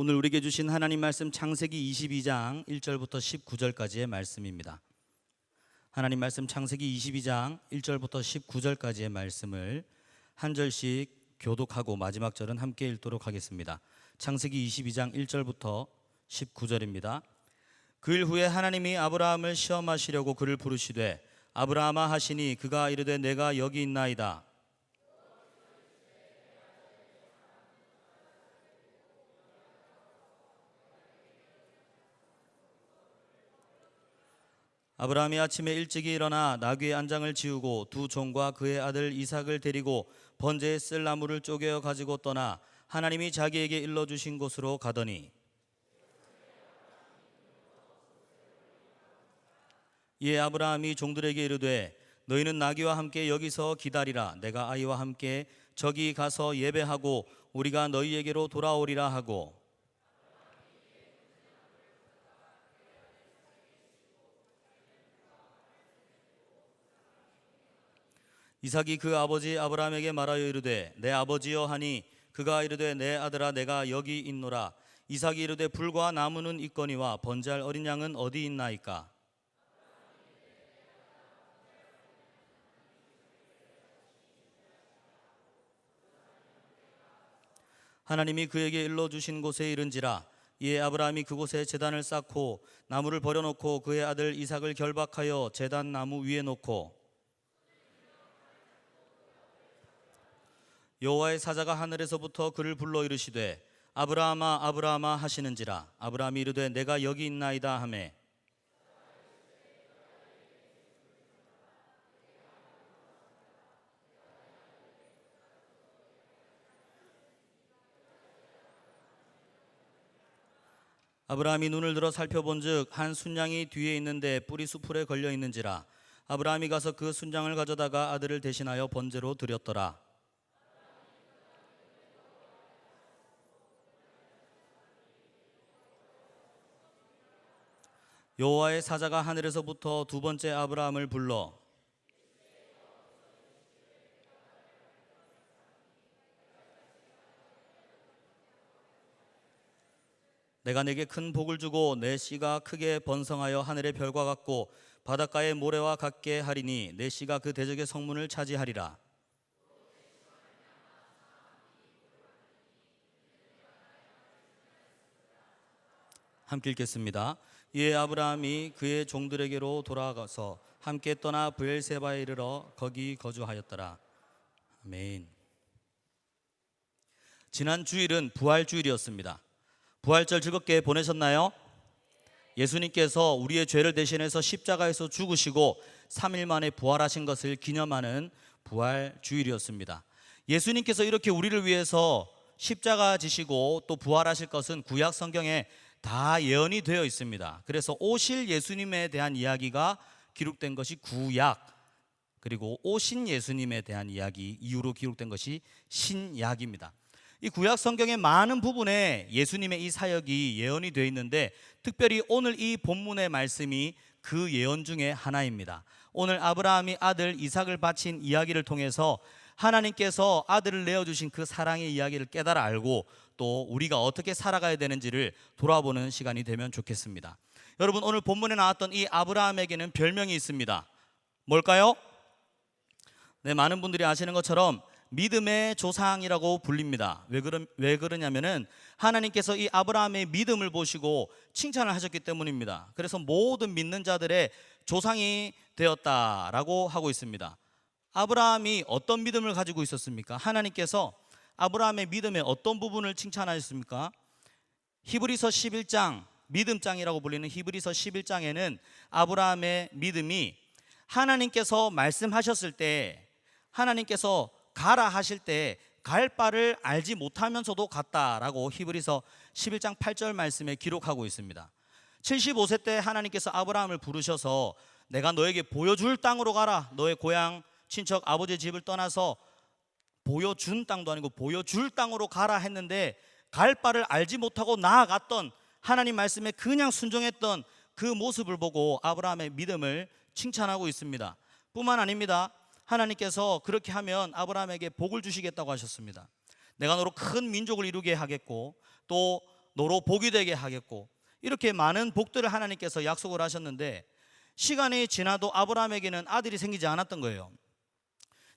오늘 우리에게 주신 하나님 말씀 창세기 22장 1절부터 19절까지의 말씀입니다. 하나님 말씀 창세기 22장 1절부터 19절까지의 말씀을 한 절씩 교독하고 마지막 절은 함께 읽도록 하겠습니다. 창세기 22장 1절부터 19절입니다. 그 일 후에 하나님이 아브라함을 시험하시려고 그를 부르시되 아브라함아 하시니 그가 이르되 내가 여기 있나이다. 아브라함이 아침에 일찍이 일어나 나귀의 안장을 지우고 두 종과 그의 아들 이삭을 데리고 번제에 쓸 나무를 쪼개어 가지고 떠나 하나님이 자기에게 일러 주신 곳으로 가더니. 이에 아브라함이 종들에게 이르되 너희는 나귀와 함께 여기서 기다리라. 내가 아이와 함께 저기 가서 예배하고 우리가 너희에게로 돌아오리라 하고 이삭이 그 아버지 아브라함에게 말하여 이르되 내 아버지여 하니 그가 이르되 내 아들아 내가 여기 있노라. 이삭이 이르되 불과 나무는 있거니와 번제할 어린 양은 어디 있나이까? 하나님이 그에게 일러 주신 곳에 이른지라 이에 아브라함이 그곳에 제단을 쌓고 나무를 버려놓고 그의 아들 이삭을 결박하여 제단 나무 위에 놓고 여호와의 사자가 하늘에서부터 그를 불러 이르시되 아브라함아 아브라함아 하시는지라. 아브라함이 이르되 내가 여기 있나이다 하매. 아브라함이 눈을 들어 살펴본즉 한 순양이 뒤에 있는데 뿔이 수풀에 걸려 있는지라. 아브라함이 가서 그 순양을 가져다가 아들을 대신하여 번제로 드렸더라 여호와의 사자가 하늘에서부터 두 번째 아브라함을 불러 내가 내게 큰 복을 주고 내 씨가 크게 번성하여 하늘의 별과 같고 바닷가의 모래와 같게 하리니 내 씨가 그 대적의 성문을 차지하리라. 함께 읽겠습니다. 이에 아브라함이 그의 종들에게로 돌아가서 함께 떠나 브엘세바에 이르러 거기 거주하였더라. 아멘. 지난 주일은 부활 주일이었습니다. 부활절 즐겁게 보내셨나요? 예수님께서 우리의 죄를 대신해서 십자가에서 죽으시고 3일 만에 부활하신 것을 기념하는 부활 주일이었습니다. 예수님께서 이렇게 우리를 위해서 십자가 지시고 또 부활하실 것은 구약 성경에 다 예언이 되어 있습니다. 그래서 오실 예수님에 대한 이야기가 기록된 것이 구약 그리고 오신 예수님에 대한 이야기 이후로 기록된 것이 신약입니다. 이 구약 성경의 많은 부분에 예수님의 이 사역이 예언이 되어 있는데 특별히 오늘 이 본문의 말씀이 그 예언 중에 하나입니다. 오늘 아브라함이 아들 이삭을 바친 이야기를 통해서 하나님께서 아들을 내어 주신 그 사랑의 이야기를 깨달아 알고 또 우리가 어떻게 살아가야 되는지를 돌아보는 시간이 되면 좋겠습니다. 여러분 오늘 본문에 나왔던 이 아브라함에게는 별명이 있습니다. 뭘까요? 네, 많은 분들이 아시는 것처럼 믿음의 조상이라고 불립니다. 왜 그러 왜 그러냐면은 하나님께서 이 아브라함의 믿음을 보시고 칭찬을 하셨기 때문입니다. 그래서 모든 믿는 자들의 조상이 되었다라고 하고 있습니다. 아브라함이 어떤 믿음을 가지고 있었습니까? 하나님께서 아브라함의 믿음의 어떤 부분을 칭찬하셨습니까? 히브리서 11장 믿음장이라고 불리는 히브리서 11장에는 아브라함의 믿음이 하나님께서 말씀하셨을 때 하나님께서 가라 하실 때 갈 바를 알지 못하면서도 갔다라고 히브리서 11장 8절 말씀에 기록하고 있습니다. 75세 때 하나님께서 아브라함을 부르셔서 내가 너에게 보여줄 땅으로 가라. 너의 고향 친척 아버지 집을 떠나서 보여준 땅도 아니고 보여줄 땅으로 가라 했는데 갈 바를 알지 못하고 나아갔던 하나님 말씀에 그냥 순종했던 그 모습을 보고 아브라함의 믿음을 칭찬하고 있습니다. 뿐만 아닙니다. 하나님께서 그렇게 하면 아브라함에게 복을 주시겠다고 하셨습니다. 내가 너로 큰 민족을 이루게 하겠고 또 너로 복이 되게 하겠고 이렇게 많은 복들을 하나님께서 약속을 하셨는데 시간이 지나도 아브라함에게는 아들이 생기지 않았던 거예요.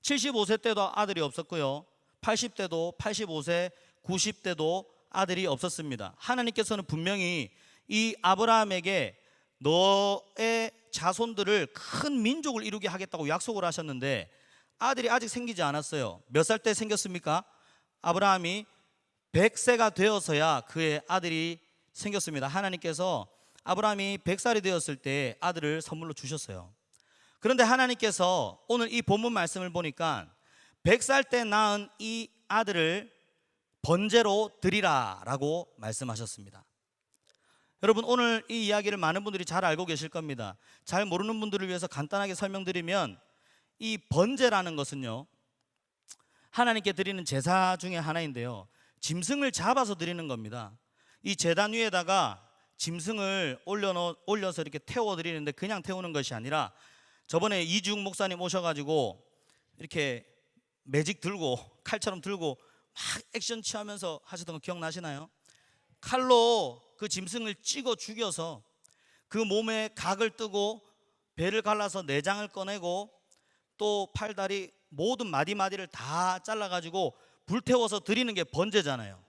75세 때도 아들이 없었고요. 80대도 85세, 90대도 아들이 없었습니다. 하나님께서는 분명히 이 아브라함에게 너의 자손들을 큰 민족을 이루게 하겠다고 약속을 하셨는데 아들이 아직 생기지 않았어요. 몇 살 때 생겼습니까? 아브라함이 100세가 되어서야 그의 아들이 생겼습니다. 하나님께서 아브라함이 100살이 되었을 때 아들을 선물로 주셨어요. 그런데 하나님께서 오늘 이 본문 말씀을 보니까 100살 때 낳은 이 아들을 번제로 드리라 라고 말씀하셨습니다. 여러분 오늘 이 이야기를 많은 분들이 잘 알고 계실 겁니다. 잘 모르는 분들을 위해서 간단하게 설명드리면 이 번제라는 것은요. 하나님께 드리는 제사 중에 하나인데요. 짐승을 잡아서 드리는 겁니다. 이 제단 위에다가 짐승을 올려 올려서 이렇게 태워 드리는데 그냥 태우는 것이 아니라 저번에 이중 목사님 오셔가지고 이렇게 매직 들고 칼처럼 들고 막 액션 취하면서 하셨던 거 기억나시나요? 칼로 그 짐승을 찍어 죽여서 그 몸에 각을 뜨고 배를 갈라서 내장을 꺼내고 또 팔다리 모든 마디마디를 다 잘라가지고 불태워서 드리는 게 번제잖아요.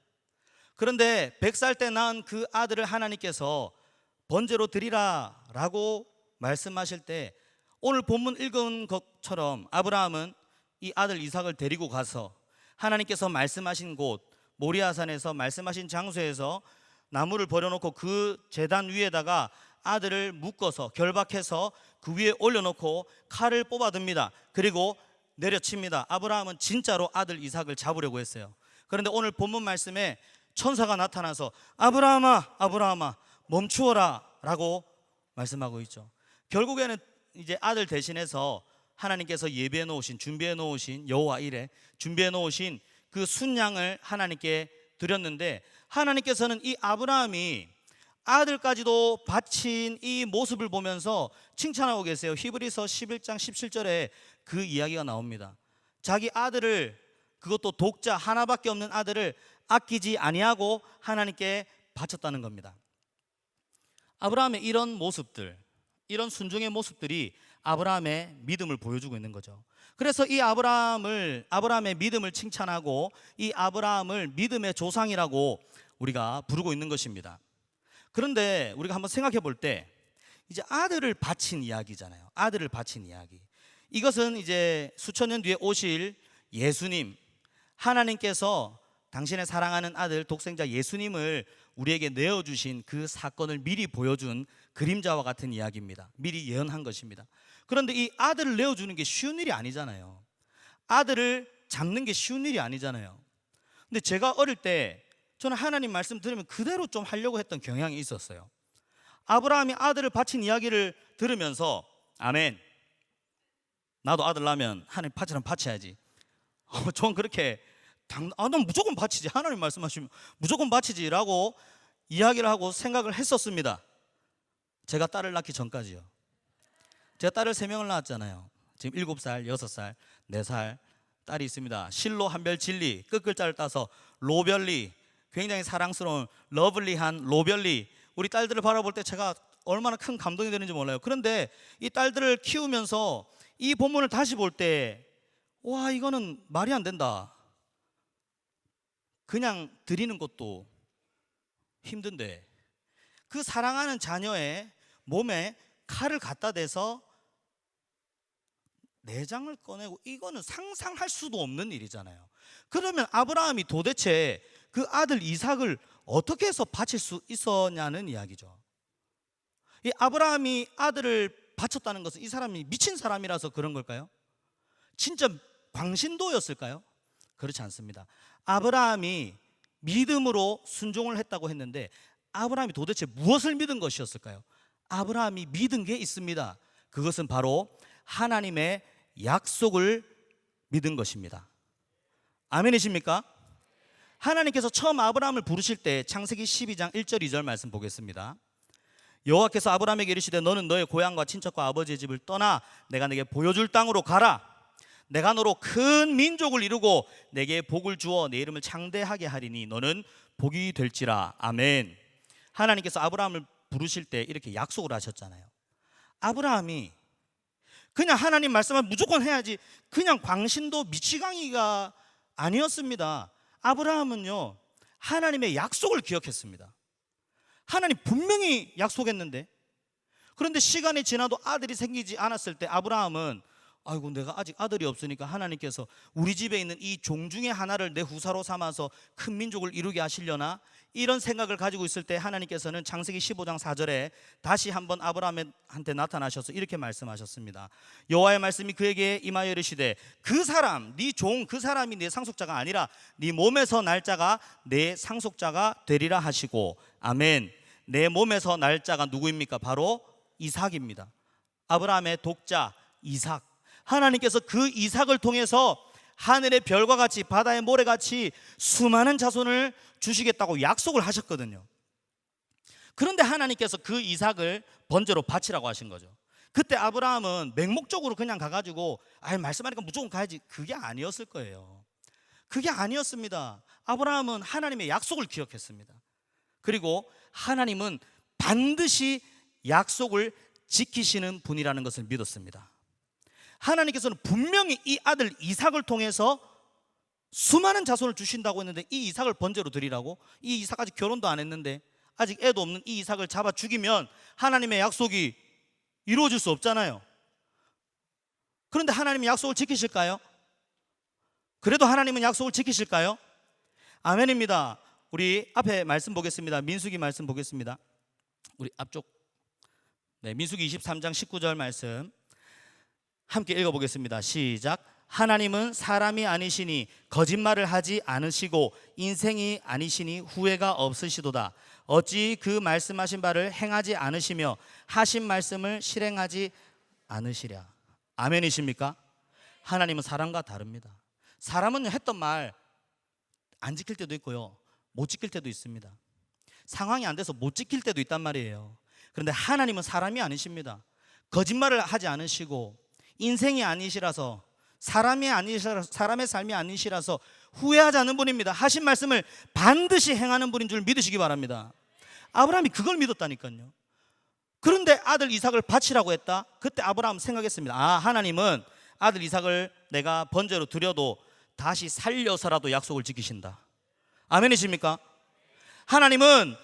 그런데 100살 때 낳은 그 아들을 하나님께서 번제로 드리라 라고 말씀하실 때 오늘 본문 읽은 것처럼 아브라함은 이 아들 이삭을 데리고 가서 하나님께서 말씀하신 곳 모리아산에서 말씀하신 장소에서 나무를 버려놓고 그 재단 위에다가 아들을 묶어서 결박해서 그 위에 올려놓고 칼을 뽑아듭니다. 그리고 내려칩니다. 아브라함은 진짜로 아들 이삭을 잡으려고 했어요. 그런데 오늘 본문 말씀에 천사가 나타나서 아브라함아, 아브라함아, 멈추어라 라고 말씀하고 있죠. 결국에는 이제 아들 대신해서 하나님께서 예비해 놓으신 준비해 놓으신 여호와 이레 준비해 놓으신 그 순양을 하나님께 드렸는데 하나님께서는 이 아브라함이 아들까지도 바친 이 모습을 보면서 칭찬하고 계세요. 히브리서 11장 17절에 그 이야기가 나옵니다. 자기 아들을 그것도 독자 하나밖에 없는 아들을 아끼지 아니하고 하나님께 바쳤다는 겁니다. 아브라함의 이런 모습들, 이런 순종의 모습들이 아브라함의 믿음을 보여주고 있는 거죠. 그래서 이 아브라함을 아브라함의 믿음을 칭찬하고 이 아브라함을 믿음의 조상이라고 우리가 부르고 있는 것입니다. 그런데 우리가 한번 생각해 볼 때 이제 아들을 바친 이야기잖아요. 아들을 바친 이야기. 이것은 이제 수천 년 뒤에 오실 예수님 하나님께서 당신의 사랑하는 아들 독생자 예수님을 우리에게 내어 주신 그 사건을 미리 보여준 그림자와 같은 이야기입니다. 미리 예언한 것입니다. 그런데 이 아들을 내어 주는 게 쉬운 일이 아니잖아요. 아들을 잡는 게 쉬운 일이 아니잖아요. 근데 제가 어릴 때 저는 하나님 말씀 들으면 그대로 좀 하려고 했던 경향이 있었어요. 아브라함이 아들을 바친 이야기를 들으면서 아멘. 나도 아들 낳으면 하나님 바치면 바쳐야지. 어, 전 그렇게 당, 아, 난 무조건 바치지. 하나님 말씀하시면 무조건 바치지라고 이야기를 하고 생각을 했었습니다. 제가 딸을 낳기 전까지요. 제가 딸을 세 명을 낳았잖아요. 지금 일곱 살, 여섯 살, 네 살 딸이 있습니다. 실로 한별 진리 끝글자를 따서 로별리 굉장히 사랑스러운 러블리한 로별리 우리 딸들을 바라볼 때 제가 얼마나 큰 감동이 되는지 몰라요. 그런데 이 딸들을 키우면서 이 본문을 다시 볼 때 와 이거는 말이 안 된다. 그냥 드리는 것도 힘든데 그 사랑하는 자녀의 몸에 칼을 갖다 대서 내장을 꺼내고 이거는 상상할 수도 없는 일이잖아요. 그러면 아브라함이 도대체 그 아들 이삭을 어떻게 해서 바칠 수 있었냐는 이야기죠. 이 아브라함이 아들을 바쳤다는 것은 이 사람이 미친 사람이라서 그런 걸까요? 진짜 광신도였을까요? 그렇지 않습니다. 아브라함이 믿음으로 순종을 했다고 했는데 아브라함이 도대체 무엇을 믿은 것이었을까요? 아브라함이 믿은 게 있습니다. 그것은 바로 하나님의 약속을 믿은 것입니다. 아멘이십니까? 하나님께서 처음 아브라함을 부르실 때 창세기 12장 1절 2절 말씀 보겠습니다. 여호와께서 아브라함에게 이르시되 너는 너의 고향과 친척과 아버지의 집을 떠나 내가 내게 보여줄 땅으로 가라. 내가 너로 큰 민족을 이루고 내게 복을 주어 내 이름을 창대하게 하리니 너는 복이 될지라. 아멘. 하나님께서 아브라함을 부르실 때 이렇게 약속을 하셨잖아요. 아브라함이 그냥 하나님 말씀을 무조건 해야지 그냥 광신도 미치광이가 아니었습니다. 아브라함은요 하나님의 약속을 기억했습니다. 하나님 분명히 약속했는데 그런데 시간이 지나도 아들이 생기지 않았을 때 아브라함은 아이고 내가 아직 아들이 없으니까 하나님께서 우리 집에 있는 이 종 중에 하나를 내 후사로 삼아서 큰 민족을 이루게 하시려나 이런 생각을 가지고 있을 때 하나님께서는 창세기 15장 4절에 다시 한번 아브라함한테 나타나셔서 이렇게 말씀하셨습니다. 여호와의 말씀이 그에게 임하여 이르시되 그 사람 네 종 그 사람이 내 상속자가 아니라 네 몸에서 날짜가 내 상속자가 되리라 하시고 아멘. 내 몸에서 날짜가 누구입니까? 바로 이삭입니다. 아브라함의 독자 이삭. 하나님께서 그 이삭을 통해서 하늘의 별과 같이 바다의 모래같이 수많은 자손을 주시겠다고 약속을 하셨거든요. 그런데 하나님께서 그 이삭을 번제로 바치라고 하신 거죠. 그때 아브라함은 맹목적으로 그냥 가가지고 아 말씀하니까 무조건 가야지 그게 아니었을 거예요. 그게 아니었습니다. 아브라함은 하나님의 약속을 기억했습니다. 그리고 하나님은 반드시 약속을 지키시는 분이라는 것을 믿었습니다. 하나님께서는 분명히 이 아들 이삭을 통해서 수많은 자손을 주신다고 했는데 이 이삭을 번제로 드리라고 이 이삭 아직 결혼도 안 했는데 아직 애도 없는 이 이삭을 잡아 죽이면 하나님의 약속이 이루어질 수 없잖아요. 그런데 하나님이 약속을 지키실까요? 그래도 하나님은 약속을 지키실까요? 아멘입니다. 우리 앞에 말씀 보겠습니다. 민수기 말씀 보겠습니다. 우리 앞쪽 네, 민수기 23장 19절 말씀 함께 읽어 보겠습니다. 시작. 하나님은 사람이 아니시니 거짓말을 하지 않으시고 인생이 아니시니 후회가 없으시도다. 어찌 그 말씀하신 바를 행하지 않으시며 하신 말씀을 실행하지 않으시랴. 아멘이십니까? 하나님은 사람과 다릅니다. 사람은 했던 말 안 지킬 때도 있고요. 못 지킬 때도 있습니다. 상황이 안 돼서 못 지킬 때도 있단 말이에요. 그런데 하나님은 사람이 아니십니다. 거짓말을 하지 않으시고 인생이 아니시라서 사람이 아니시라 사람의 삶이 아니시라서 후회하지 않는 분입니다. 하신 말씀을 반드시 행하는 분인 줄 믿으시기 바랍니다. 아브라함이 그걸 믿었다니까요. 그런데 아들 이삭을 바치라고 했다. 그때 아브라함 생각했습니다. 아, 하나님은 아들 이삭을 내가 번제로 드려도 다시 살려서라도 약속을 지키신다. 아멘이십니까? 하나님은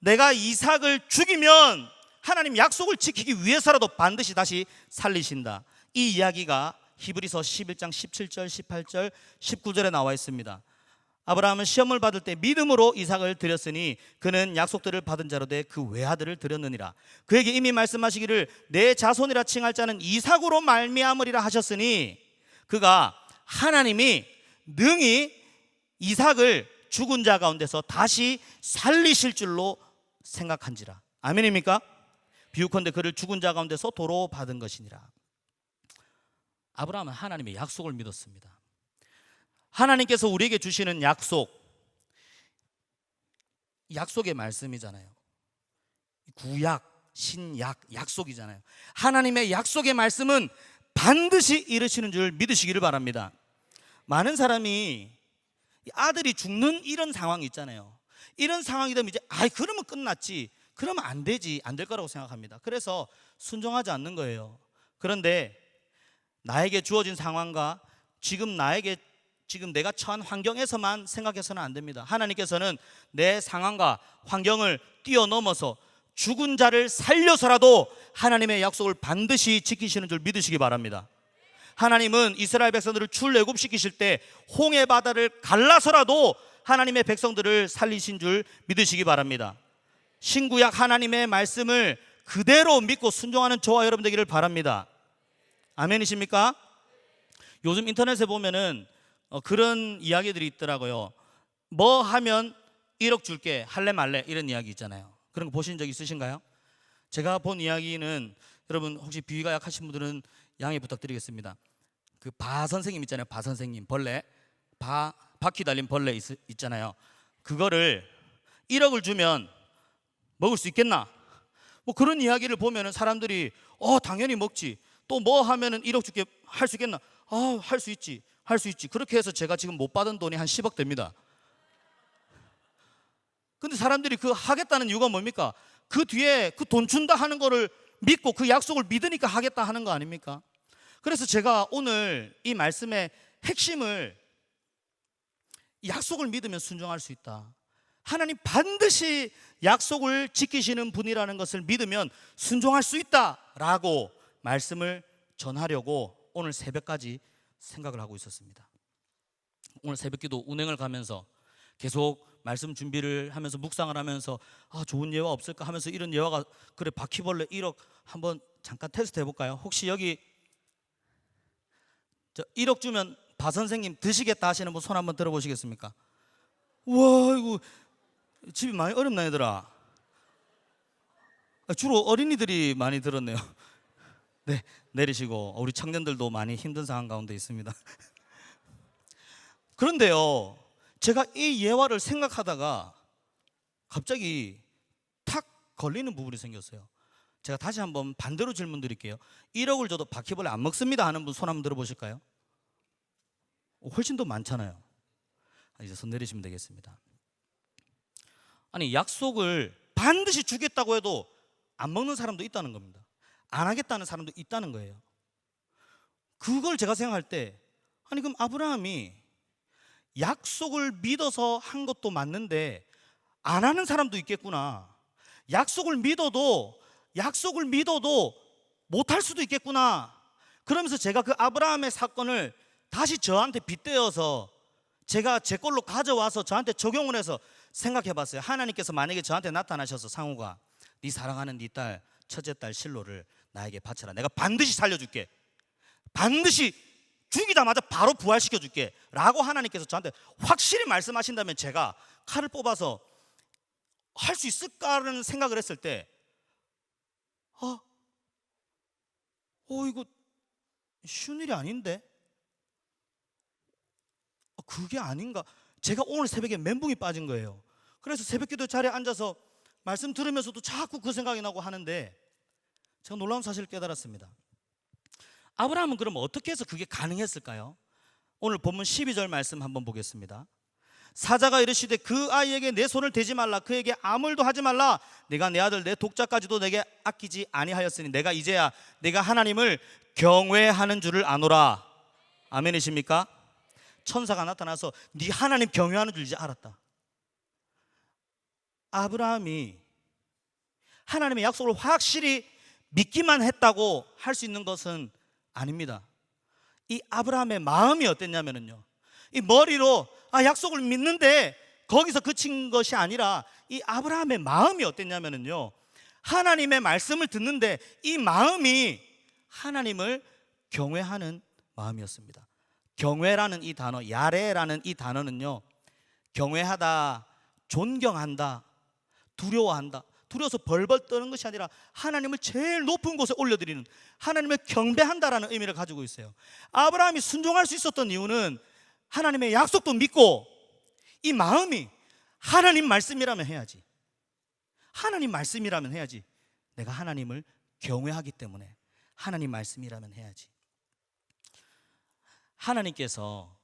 내가 이삭을 죽이면 하나님 약속을 지키기 위해서라도 반드시 다시 살리신다. 이 이야기가 히브리서 11장 17절, 18절, 19절에 나와 있습니다. 아브라함은 시험을 받을 때 믿음으로 이삭을 드렸으니 그는 약속들을 받은 자로 돼 그 외아들을 드렸느니라. 그에게 이미 말씀하시기를 내 자손이라 칭할 자는 이삭으로 말미암으리라 하셨으니 그가 하나님이 능히 이삭을 죽은 자 가운데서 다시 살리실 줄로 생각한지라. 아멘입니까? 비유컨대 그를 죽은 자 가운데서 도로 받은 것이니라. 아브라함은 하나님의 약속을 믿었습니다. 하나님께서 우리에게 주시는 약속, 약속의 말씀이잖아요. 구약, 신약, 약속이잖아요. 하나님의 약속의 말씀은 반드시 이루시는 줄 믿으시기를 바랍니다. 많은 사람이 아들이 죽는 이런 상황이 있잖아요. 이런 상황이 되면 이제 아이 그러면 끝났지. 그러면 안 되지. 안 될 거라고 생각합니다. 그래서 순종하지 않는 거예요. 그런데 나에게 주어진 상황과 지금 나에게 지금 내가 처한 환경에서만 생각해서는 안 됩니다. 하나님께서는 내 상황과 환경을 뛰어넘어서 죽은 자를 살려서라도 하나님의 약속을 반드시 지키시는 줄 믿으시기 바랍니다. 하나님은 이스라엘 백성들을 출애굽시키실 때 홍해 바다를 갈라서라도 하나님의 백성들을 살리신 줄 믿으시기 바랍니다. 신구약 하나님의 말씀을 그대로 믿고 순종하는 저와 여러분 되기를 바랍니다. 아멘이십니까? 요즘 인터넷에 보면은 어, 그런 이야기들이 있더라고요. 뭐 하면 1억 줄게 할래 말래 이런 이야기 있잖아요. 그런 거 보신 적 있으신가요? 제가 본 이야기는 여러분 혹시 비위가 약하신 분들은 양해 부탁드리겠습니다. 그 바 선생님 있잖아요. 바 선생님 벌레 바 바퀴 달린 벌레 있, 있잖아요. 그거를 1억을 주면 먹을 수 있겠나? 뭐 그런 이야기를 보면은 사람들이 어 당연히 먹지. 또 뭐 하면은 1억 줄게 할 수 있겠나? 아, 할 수 있지. 할 수 있지. 그렇게 해서 제가 지금 못 받은 돈이 한 10억 됩니다. 근데 사람들이 그 하겠다는 이유가 뭡니까? 그 뒤에 그 돈 준다 하는 거를 믿고 그 약속을 믿으니까 하겠다 하는 거 아닙니까? 그래서 제가 오늘 이 말씀의 핵심을 약속을 믿으면 순종할 수 있다. 하나님 반드시 약속을 지키시는 분이라는 것을 믿으면 순종할 수 있다라고 말씀을 전하려고 오늘 새벽까지 생각을 하고 있었습니다. 오늘 새벽기도 운행을 가면서 계속 말씀 준비를 하면서 묵상을 하면서 아 좋은 예화 없을까 하면서 이런 예화가 그래 바퀴벌레 1억 한번 잠깐 테스트 해볼까요? 혹시 여기 저 1억 주면 바 선생님 드시겠다 하시는 분 손 한번 들어보시겠습니까? 와 이거 집이 많이 어렵나 얘들아? 아, 주로 어린이들이 많이 들었네요. 네 내리시고 우리 청년들도 많이 힘든 상황 가운데 있습니다. 그런데요, 제가 이 예화를 생각하다가 갑자기 탁 걸리는 부분이 생겼어요. 제가 다시 한번 반대로 질문 드릴게요. 1억을 줘도 바퀴벌레 안 먹습니다 하는 분 손 한번 들어보실까요? 어, 훨씬 더 많잖아요. 아, 이제 손 내리시면 되겠습니다. 아니 약속을 반드시 주겠다고 해도 안 먹는 사람도 있다는 겁니다. 안 하겠다는 사람도 있다는 거예요. 그걸 제가 생각할 때 아니 그럼 아브라함이 약속을 믿어서 한 것도 맞는데 안 하는 사람도 있겠구나. 약속을 믿어도 약속을 믿어도 못할 수도 있겠구나. 그러면서 제가 그 아브라함의 사건을 다시 저한테 빗대어서 제가 제 걸로 가져와서 저한테 적용을 해서 생각해 봤어요. 하나님께서 만약에 저한테 나타나셔서 상우가 네 사랑하는 네 딸 첫째 딸 실로를 나에게 바쳐라. 내가 반드시 살려줄게. 반드시 죽이자마자 바로 부활시켜 줄게. 라고 하나님께서 저한테 확실히 말씀하신다면 제가 칼을 뽑아서 할 수 있을까라는 생각을 했을 때, 아, 어, 이거 쉬운 일이 아닌데? 어, 그게 아닌가? 제가 오늘 새벽에 멘붕이 빠진 거예요. 그래서 새벽 기도 자리에 앉아서 말씀 들으면서도 자꾸 그 생각이 나고 하는데, 제가 놀라운 사실을 깨달았습니다. 아브라함은 그럼 어떻게 해서 그게 가능했을까요? 오늘 본문 12절 말씀 한번 보겠습니다. 사자가 이르시되 그 아이에게 내 손을 대지 말라 그에게 아무 일도 하지 말라 내가 내 아들 내 독자까지도 내게 아끼지 아니하였으니 내가 이제야 내가 하나님을 경외하는 줄을 아노라 아멘이십니까? 천사가 나타나서 네 하나님 경외하는 줄 이제 알았다 아브라함이 하나님의 약속을 확실히 믿기만 했다고 할 수 있는 것은 아닙니다. 이 아브라함의 마음이 어땠냐면요. 이 머리로 아 약속을 믿는데 거기서 그친 것이 아니라 이 아브라함의 마음이 어땠냐면요. 하나님의 말씀을 듣는데 이 마음이 하나님을 경외하는 마음이었습니다. 경외라는 이 단어, 야레라는 이 단어는요. 경외하다, 존경한다, 두려워한다. 두려워서 벌벌 떠는 것이 아니라 하나님을 제일 높은 곳에 올려드리는 하나님을 경배한다라는 의미를 가지고 있어요. 아브라함이 순종할 수 있었던 이유는 하나님의 약속도 믿고 이 마음이 하나님 말씀이라면 해야지. 하나님 말씀이라면 해야지. 내가 하나님을 경외하기 때문에 하나님 말씀이라면 해야지. 하나님께서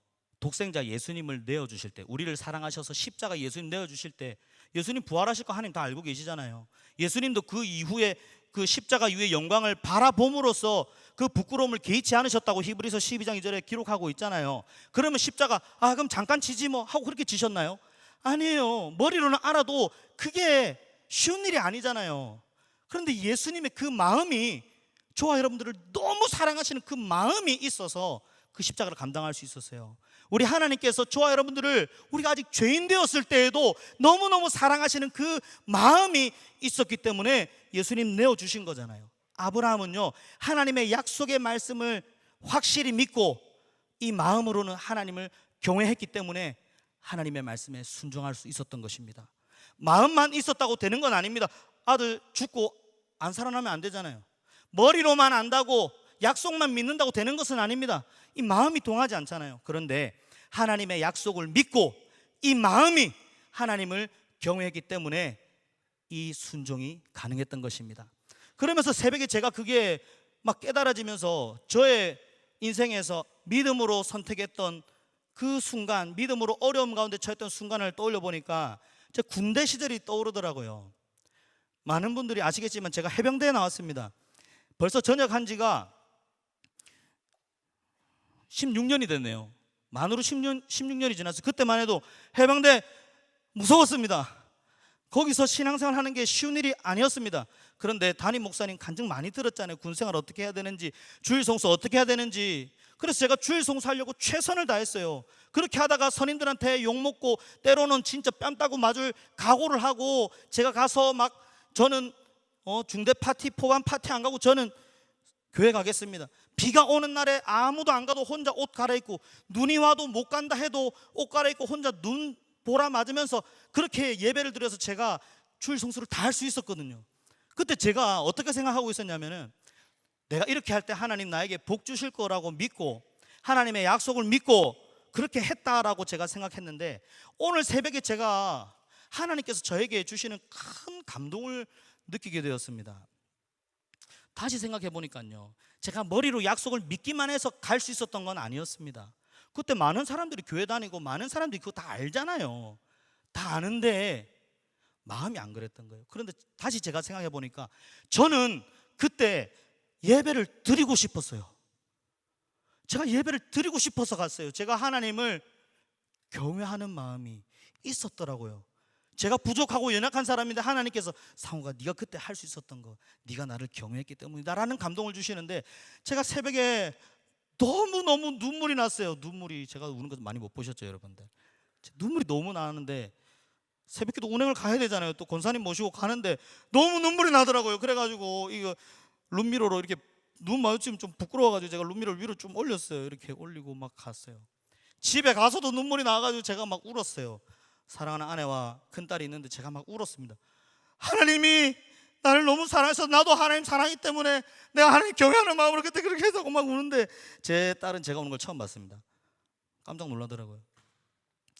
독생자 예수님을 내어 주실 때 우리를 사랑하셔서 십자가 예수님 내어 주실 때 예수님 부활하실 거 하나님 다 알고 계시잖아요. 예수님도 그 이후에 그 십자가 이후의 영광을 바라봄으로써 그 부끄러움을 개의치 않으셨다고 히브리서 12장 2절에 기록하고 있잖아요. 그러면 십자가 아 그럼 잠깐 치지 뭐 하고 그렇게 지셨나요? 아니에요. 머리로는 알아도 그게 쉬운 일이 아니잖아요. 그런데 예수님의 그 마음이 저와 여러분들을 너무 사랑하시는 그 마음이 있어서 그 십자가를 감당할 수 있었어요. 우리 하나님께서 저와 여러분들을 우리가 아직 죄인 되었을 때에도 너무너무 사랑하시는 그 마음이 있었기 때문에 예수님 내어 주신 거잖아요. 아브라함은요. 하나님의 약속의 말씀을 확실히 믿고 이 마음으로는 하나님을 경외했기 때문에 하나님의 말씀에 순종할 수 있었던 것입니다. 마음만 있었다고 되는 건 아닙니다. 아들 죽고 안 살아나면 안 되잖아요. 머리로만 안다고 약속만 믿는다고 되는 것은 아닙니다. 이 마음이 동하지 않잖아요. 그런데 하나님의 약속을 믿고 이 마음이 하나님을 경외했기 때문에 이 순종이 가능했던 것입니다. 그러면서 새벽에 제가 그게 막 깨달아지면서 저의 인생에서 믿음으로 선택했던 그 순간, 믿음으로 어려움 가운데 처했던 순간을 떠올려 보니까 제 군대 시절이 떠오르더라고요. 많은 분들이 아시겠지만 제가 해병대에 나왔습니다. 벌써 전역한 지가 16년이 됐네요. 만으로 10년, 16년이 지났어요. 그때만 해도 해병대 무서웠습니다. 거기서 신앙생활 하는 게 쉬운 일이 아니었습니다. 그런데 담임 목사님 간증 많이 들었잖아요. 군생활 어떻게 해야 되는지, 주일 성수 어떻게 해야 되는지. 그래서 제가 주일 성수하려고 최선을 다했어요. 그렇게 하다가 선임들한테 욕 먹고 때로는 진짜 뺨 따고 맞을 각오를 하고 제가 가서 막 저는 어, 중대 파티, 포반 파티 안 가고 저는 교회 가겠습니다. 비가 오는 날에 아무도 안 가도 혼자 옷 갈아입고 눈이 와도 못 간다 해도 옷 갈아입고 혼자 눈 보라 맞으면서 그렇게 예배를 드려서 제가 주일 성수를 다 할 수 있었거든요. 그때 제가 어떻게 생각하고 있었냐면은 내가 이렇게 할 때 하나님 나에게 복 주실 거라고 믿고 하나님의 약속을 믿고 그렇게 했다라고 제가 생각했는데 오늘 새벽에 제가 하나님께서 저에게 주시는 큰 감동을 느끼게 되었습니다. 다시 생각해 보니까요. 제가 머리로 약속을 믿기만 해서 갈 수 있었던 건 아니었습니다. 그때 많은 사람들이 교회 다니고 많은 사람들이 그거 다 알잖아요. 다 아는데 마음이 안 그랬던 거예요. 그런데 다시 제가 생각해 보니까 저는 그때 예배를 드리고 싶었어요. 제가 예배를 드리고 싶어서 갔어요. 제가 하나님을 경외하는 마음이 있었더라고요. 제가 부족하고 연약한 사람인데 하나님께서 상우가 네가 그때 할 수 있었던 거 네가 나를 경외했기 때문이다라는 감동을 주시는데 제가 새벽에 너무 너무 눈물이 났어요. 눈물이 제가 우는 거 많이 못 보셨죠, 여러분들. 눈물이 너무 나는데 새벽기도 운행을 가야 되잖아요. 또 권사님 모시고 가는데 너무 눈물이 나더라고요. 그래 가지고 이거 룸미러로 이렇게 눈 마주치면 좀 부끄러워 가지고 제가 룸미러를 위로 좀 올렸어요. 이렇게 올리고 막 갔어요. 집에 가서도 눈물이 나 가지고 제가 막 울었어요. 사랑하는 아내와 큰 딸이 있는데 제가 막 울었습니다. 하나님이 나를 너무 사랑해서 나도 하나님 사랑하기 때문에 내가 하나님 경외하는 마음으로 그때 그렇게 해서 막 우는데 제 딸은 제가 우는 걸 처음 봤습니다. 깜짝 놀라더라고요.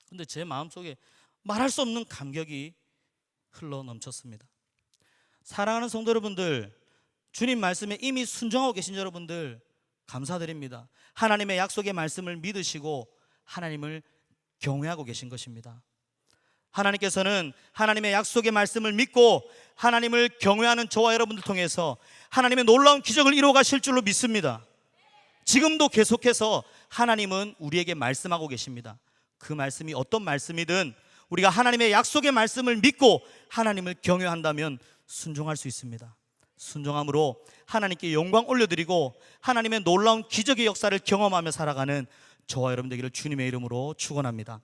근데 제 마음속에 말할 수 없는 감격이 흘러 넘쳤습니다. 사랑하는 성도 여러분들, 주님 말씀에 이미 순종하고 계신 여러분들 감사드립니다. 하나님의 약속의 말씀을 믿으시고 하나님을 경외하고 계신 것입니다. 하나님께서는 하나님의 약속의 말씀을 믿고 하나님을 경외하는 저와 여러분들 통해서 하나님의 놀라운 기적을 이루어 가실 줄로 믿습니다. 지금도 계속해서 하나님은 우리에게 말씀하고 계십니다. 그 말씀이 어떤 말씀이든 우리가 하나님의 약속의 말씀을 믿고 하나님을 경외한다면 순종할 수 있습니다. 순종함으로 하나님께 영광 올려드리고 하나님의 놀라운 기적의 역사를 경험하며 살아가는 저와 여러분 되기를 주님의 이름으로 축원합니다.